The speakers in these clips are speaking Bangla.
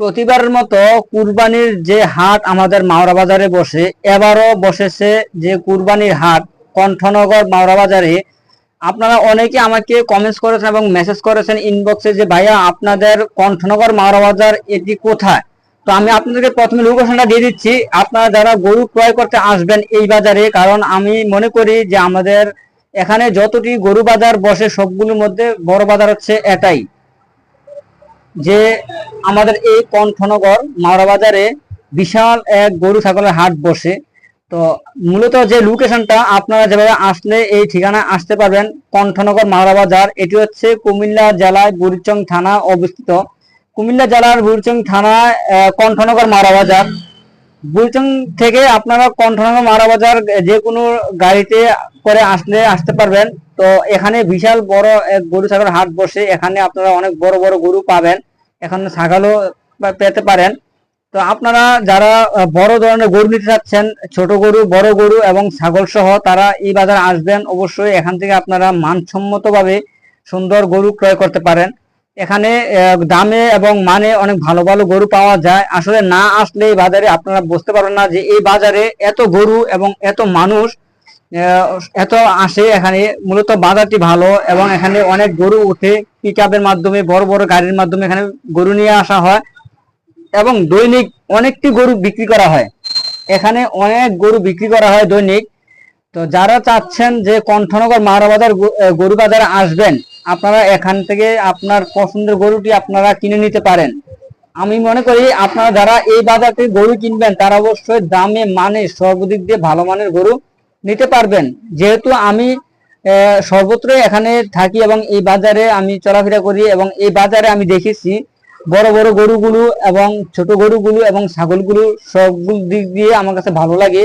প্রতিবারের মতো কুরবানির যে হাট আমাদের মাওরা বাজারে বসে, এবারও বসেছে যে কুরবানির হাট কণ্ঠনগর মাওরা বাজারে। আপনারা অনেকে আমাকে কমেন্টস করেছেন এবং মেসেজ করেছেন ইনবক্সে যে, ভাইয়া, আপনাদের কণ্ঠনগর মাওরা বাজার এটি কোথায়? তো আমি আপনাদেরকে প্রথমে লোকেশনটা দিয়ে দিচ্ছি। আপনারা যারা গরু ক্রয় করতে আসবেন এই বাজারে, কারণ আমি মনে করি যে আমাদের এখানে যতটি গরু বাজার বসে, সবগুলোর মধ্যে বড় বাজার হচ্ছে এটাই। যে আমাদের এই কণ্ঠনগর মাওরা বাজারে বিশাল এক গরু ছাগলের হাট বসে। তো মূলত যে লোকেশনটা আপনারা যেভাবে আসলে এই ঠিকানায় আসতে পারবেন, কণ্ঠনগর মাওরা বাজার, এটি হচ্ছে কুমিল্লা জেলায় বুড়িচং থানা অবস্থিত। কুমিল্লা জেলার বুড়িচং থানা কণ্ঠনগর মাওরা বাজার। বুড়িচং থেকে আপনারা কণ্ঠনগর মাওরা বাজার যে কোনো গাড়িতে করে আসলে আসতে পারবেন। তো এখানে বিশাল বড় এক গরু ছাগল হাট বসে। এখানে আপনারা অনেক বড় বড় গরু পাবেন। এখানে ছাগলও পেতে পারেন। তো আপনারা যারা বড় ধরনের গরু নিতে চাচ্ছেন, ছোট গরু, বড় গরু এবং ছাগল সহ, তারা এই বাজারে আসবেন। অবশ্যই এখান থেকে আপনারা মানসম্মতভাবে সুন্দর গরু ক্রয় করতে পারেন। এখানে দামে এবং মানে অনেক ভালো ভালো গরু পাওয়া যায়। আসলে না আসলে এই বাজারে আপনারা বুঝতে পারবেন না যে এই বাজারে এত গরু এবং এত মানুষ এত আসে এখানে। মূলত বাজারটি ভালো এবং এখানে অনেক গরু উঠে পিক মাধ্যমে, বড় বড় গাড়ির মাধ্যমে এখানে গরু নিয়ে আসা হয় এবং দৈনিক অনেকটি গরু বিক্রি করা হয়। এখানে অনেক গরু বিক্রি করা হয় দৈনিক। তো যারা চাচ্ছেন যে কণ্ঠনগর মারা বাজার গরু বাজারে আসবেন আপনারা এখান থেকে আপনার পছন্দের গরুটি আপনারা কিনে নিতে পারেন। আমি মনে করি আপনারা যারা এই বাজার থেকে গরু কিনবেন তারা অবশ্যই দামে মানে সর্বদিক দিয়ে ভালো মানের গরু নিতে পারবেন। যেহেতু আমি আহ, সর্বত্রই এখানে থাকি এবং এই বাজারে আমি চলাফেরা করি এবং এই বাজারে আমি দেখেছি বড় বড় গরুগুলো এবং ছোট গরুগুলো এবং ছাগলগুলো সবগুলো দিক দিয়ে আমার কাছে ভালো লাগে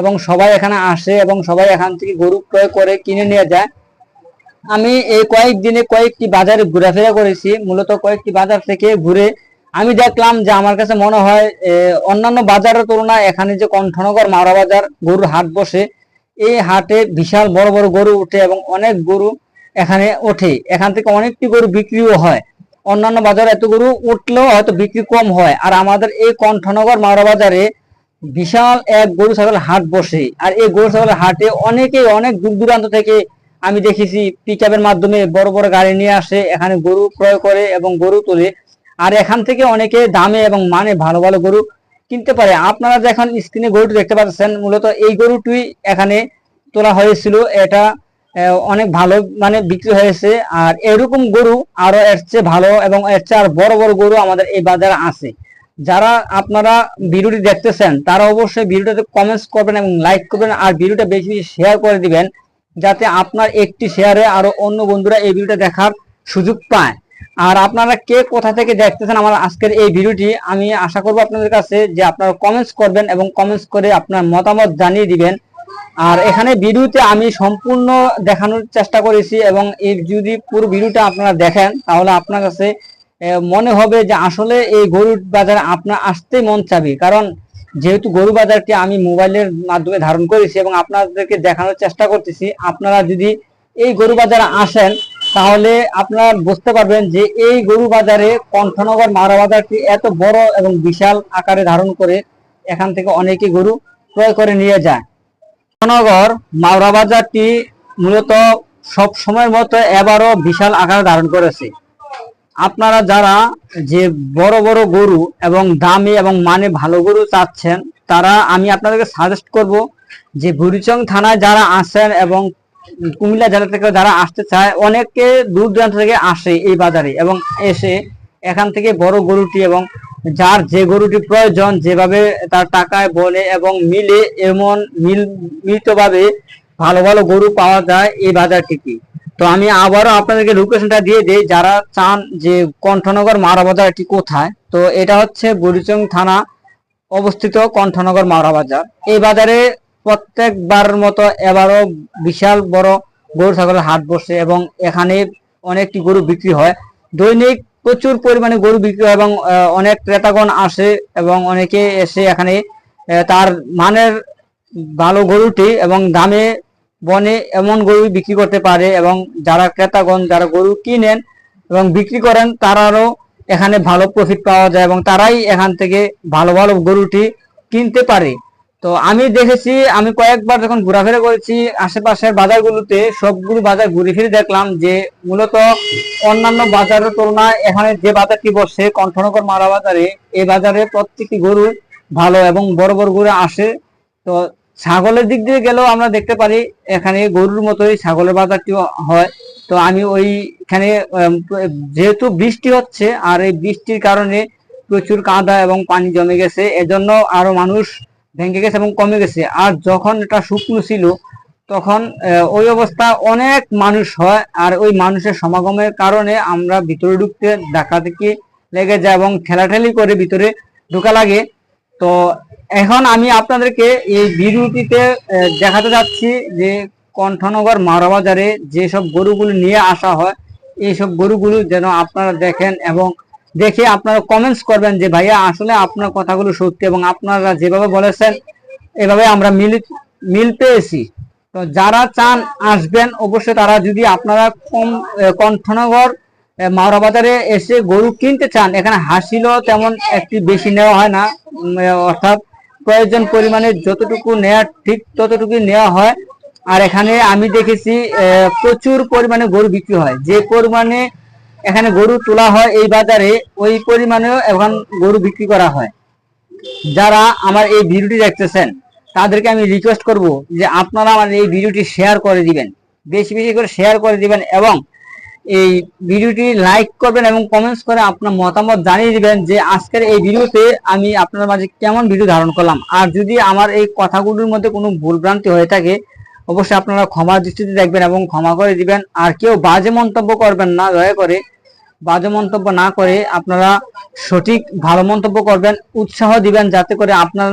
এবং সবাই এখানে আসে এবং সবাই এখান থেকে গরু ক্রয় করে কিনে নিয়ে যায়। আমি এই কয়েকদিনে কয়েকটি বাজারে ঘোরাফেরা করেছি, মূলত কয়েকটি বাজার থেকে ঘুরে আমি দেখলাম যে আমার কাছে মনে হয় অন্যান্য বাজারের তুলনায় এখানে যে কণ্ঠনগর মাওরা বাজার গরুর হাট বসে, এই হাটে বিশাল বড় বড় গরু উঠে এবং অনেক গরু এখানে ওঠে। এখান থেকে অনেকটি গরু বিক্রিও হয়। অন্যান্য বাজারে এত গরু উঠলেও হয়তো বিক্রি কম হয়। আর আমাদের এই কণ্ঠনগর মাওরা বাজারে বিশাল এক গরু ছাগল হাট বসে। আর এই গরু ছাগলের হাটে অনেকে অনেক দূর দূরান্ত থেকে আমি দেখেছি পিক মাধ্যমে বড় বড় গাড়ি নিয়ে আসে, এখানে গরু ক্রয় করে এবং গরু তোলে। আর এখান থেকে অনেকে দামে এবং মানে ভালো ভালো গরু কিনতে পারে। আপনারা যে এখন স্ক্রিনে গরুটি দেখতে পাচ্ছেন, মূলত এই গরুটি এখানে তোলা হয়েছিল। এটা অনেক ভালো মানে বিক্রি হয়েছে। আর এরকম গরু আরও এর চেয়ে ভালো এবং এর চেয়ে আর বড় বড় গরু আমাদের এই বাজারে আছে। যারা আপনারা ভিডিওটি দেখতেছেন, তারা অবশ্যই ভিডিওটাতে কমেন্টস করবেন এবং লাইক করবেন। আর ভিডিওটা বেশি বেশি শেয়ার করে দিবেন। যাতে আপনার একটি শেয়ারে আরও অন্য বন্ধুরা এই ভিডিওটা দেখার সুযোগ পায়। আর আপনারা কে কোথা থেকে দেখতেছেন আমার আজকের এই ভিডিওটি, আমি আশা করব আপনাদের কাছে যে আপনারা কমেন্টস করবেন এবং কমেন্টস করে আপনার মতামত জানিয়ে দিবেন। আর এখানে ভিডিওতে আমি সম্পূর্ণ দেখানোর চেষ্টা করেছি এবং এই যদি পুরো ভিডিওটা আপনারা দেখেন, তাহলে আপনার কাছে মনে হবে যে আসলে এই গরুর বাজারে আপনার আসতে মন চাবে। কারণ যেহেতু গরু বাজারটি আমি মোবাইলের মাধ্যমে ধারণ করেছি এবং আপনাদেরকে দেখানোর চেষ্টা করতেছি, আপনারা যদি এই গরু বাজারে আসেন, তাহলে আপনারা বুঝতে পারবেন যে এই গরু বাজারে কণ্ঠনগর মারা বাজারটি এত বড় এবং বিশাল আকারে ধারণ করে এখান থেকে অনেকে গরু ক্রয় করে নিয়ে যায়। কণ্ঠনগর মাওরা বাজারটি মূলত সব সময়ের মতো এবারও বিশাল আকার ধারণ করেছে। আপনারা যারা যে বড় বড় গরু এবং দামি এবং মানে ভালো গরু চাচ্ছেন, তারা আমি আপনাদেরকে সাজেস্ট করব যে বুড়িচং থানায় যারা আসেন এবং কুমিল্লা জেলা থেকে যারা আসতে চায়, অনেকে দূর দূরান্ত থেকে আসে এই বাজারে এবং এসে এখান থেকে বড় গরুটি এবং যার যে গরুটি প্রয়োজন যেভাবে তার টাকায় বলে এবং মিলে এমন মিল মিলিতভাবে ভালো ভালো গরু পাওয়া যায় এই বাজার থেকে তো আমি আবারও আপনাদেরকে লোকেশনটা দিয়ে দিই, যারা চান যে কণ্ঠনগর মারা বাজার এটি কোথায়, তো এটা হচ্ছে বুড়িচং থানা অবস্থিত কণ্ঠনগর মারা বাজার এই বাজারে প্রত্যেকবারের মতো এবারও বিশাল বড় গরু, ছাগলের হাট বসে এবং এখানে অনেকটি গরু বিক্রি হয়। দৈনিক প্রচুর পরিমাণে গরু বিক্রি হয় এবং অনেক ক্রেতাগণ আসে এবং অনেকে এসে এখানে তার মানের ভালো গরুটি এবং দামে বনে এমন গরু বিক্রি করতে পারে এবং যারা ক্রেতাগণ, যারা গরু কিনেন এবং বিক্রি করেন, তারারও এখানে ভালো প্রফিট পাওয়া যায় এবং তারাই এখান থেকে ভালো ভালো গরুটি কিনতে পারে। তো আমি দেখেছি, আমি কয়েকবার যখন ঘোরাফেরা করেছি, আশেপাশের বাজারগুলোতে সবগুলো বাজার ঘুরে ফিরে দেখলাম যে মূলত অন্যান্য বাজারের তুলনায় এখানে যে বাজারটি বসে, কণ্ঠনগর মারা বাজারে এই বাজারে প্রত্যেকটি গরু ভালো এবং বড় বড় গরু আসে। তো ছাগলের দিক দিয়ে গেলেও আমরা দেখতে পারি এখানে গরুর মতোই ছাগলের বাজারটিও হয়। তো আমি ওইখানে যেহেতু বৃষ্টি হচ্ছে আর এই বৃষ্টির কারণে প্রচুর কাদা এবং পানি জমে গেছে, এজন্য আরও মানুষ ভেঙে গেছে এবং কমে গেছে। আর যখন এটা শুকনো ছিল, তখন ওই অবস্থা অনেক মানুষ হয় আর ওই মানুষের সমাগমের কারণে আমরা ভিতরে ঢুকতে ধাক্কা লেগে যায় এবং ঠেলাঠেলি করে ভিতরে ঢোকা লাগে। তো এখন আমি আপনাদেরকে এই ভিডিওটিতে দেখাতে যাচ্ছি যে কণ্ঠনগর মারাবাজারে যেসব গরুগুলো নিয়ে আসা হয়, এইসব গরুগুলো যেন আপনারা দেখেন এবং দেখে আপনারা কমেন্টস করবেন যে, ভাইয়া, আসলে আপনার কথাগুলো সত্যি এবং আপনারা যেভাবে বলেছেন, এভাবে আমরা মিল মিল পেয়েছি। তো যারা চান আসবেন, অবশ্যই তারা যদি আপনারা কম কণ্ঠনগর মাওরা বাজারে এসে গরু কিনতে চান, এখানে হাসিলও তেমন একটি বেশি নেওয়া হয় না অর্থাৎ প্রয়োজন পরিমাণে যতটুকু নেওয়া ঠিক ততটুকু নেওয়া হয়। আর এখানে আমি দেখেছি প্রচুর পরিমাণে গরু বিক্রি হয়। যে পরিমাণে এখানে গরু তোলা হয় এই বাজারে, ওই পরিমাণেও এখন গরু বিক্রি করা হয়। যারা আমার এই ভিডিওটি দেখতেছেন, তাদেরকে আমি রিকোয়েস্ট করব যে আপনারা আমার এই ভিডিওটি শেয়ার করে দিবেন। বেশি বেশি করে শেয়ার করে দিবেন এবং এই ভিডিওটি লাইক করবেন এবং কমেন্টস করে আপনার মতামত জানিয়ে দিবেন যে আজকের এই ভিডিওতে আমি আপনার মাঝে কেমন ভিডিও ধারণ করলাম। আর যদি আমার এই কথাগুলোর মধ্যে কোনো ভুলভ্রান্তি হয়ে থাকে, অবশ্যই আপনারা ক্ষমার দৃষ্টিতে দেখবেন এবং ক্ষমা করে দিবেন। আর কেউ বাজে মন্তব্য করবেন না, দয়া করে বাজে মন্তব্য না করে আপনারা সঠিক ভালো মন্তব্য করবেন, উৎসাহ দিবেন যাতে করে আপনার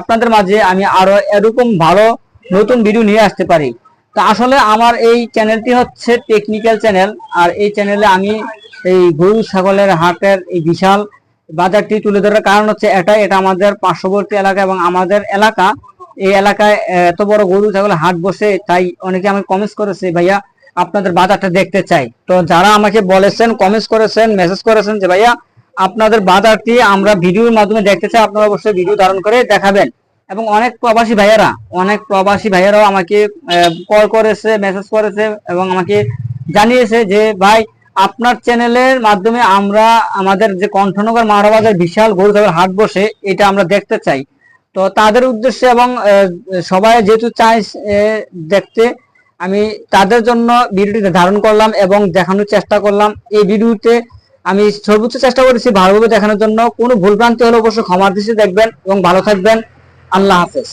আপনাদের মাঝে আমি আরও এরকম ভালো নতুন ভিডিও নিয়ে আসতে পারি। তো আসলে আমার এই চ্যানেলটি হচ্ছে টেকনিক্যাল চ্যানেল আর এই চ্যানেলে আমি এই গরু, ছাগলের হাটের এই বিশাল বাজারটি তুলে ধরার কারণ হচ্ছে এটাই, এটা আমাদের পার্শ্ববর্তী এলাকা এবং আমাদের এলাকা। এই এলাকায় এত বড় গরু ছাগলের হাট বসে, তাই অনেকে আমি কমেন্টস করেছে, ভাইয়া, আপনাদের বাজারটা দেখতে চাই। তো যারা আমাকে বলেছেন কমেন্টস করেছেন মেসেজ করেছেন যে, ভাইয়া, আপনাদের বাজারটি আমরা ভিডিওর মাধ্যমে দেখতে চাই, আপনারা অবশ্যই ভিডিও ধারণ করে দেখাবেন। এবং অনেক প্রবাসী ভাইয়ারা, অনেক প্রবাসী ভাইয়ারাও আমাকে কল করেছে মেসেজ করেছে এবং আমাকে জানিয়েছে যে, ভাই, আপনার চ্যানেলের মাধ্যমে আমরা আমাদের যে কণ্ঠনগর মারাবাজার বিশাল গরু ছাগল হাট বসে, এটা আমরা দেখতে চাই। তো তাদের উদ্দেশ্যে এবং সবাই যেহেতু চাই দেখতে, আমি তাদের জন্য ভিডিওটি ধারণ করলাম এবং দেখানোর চেষ্টা করলাম। এই ভিডিওতে আমি সর্বোচ্চ চেষ্টা করেছি ভালোভাবে দেখানোর জন্য। কোনো ভুলভ্রান্তি হলে অবশ্যই ক্ষমার দৃষ্টি দেখবেন এবং ভালো থাকবেন। আল্লাহ হাফেজ।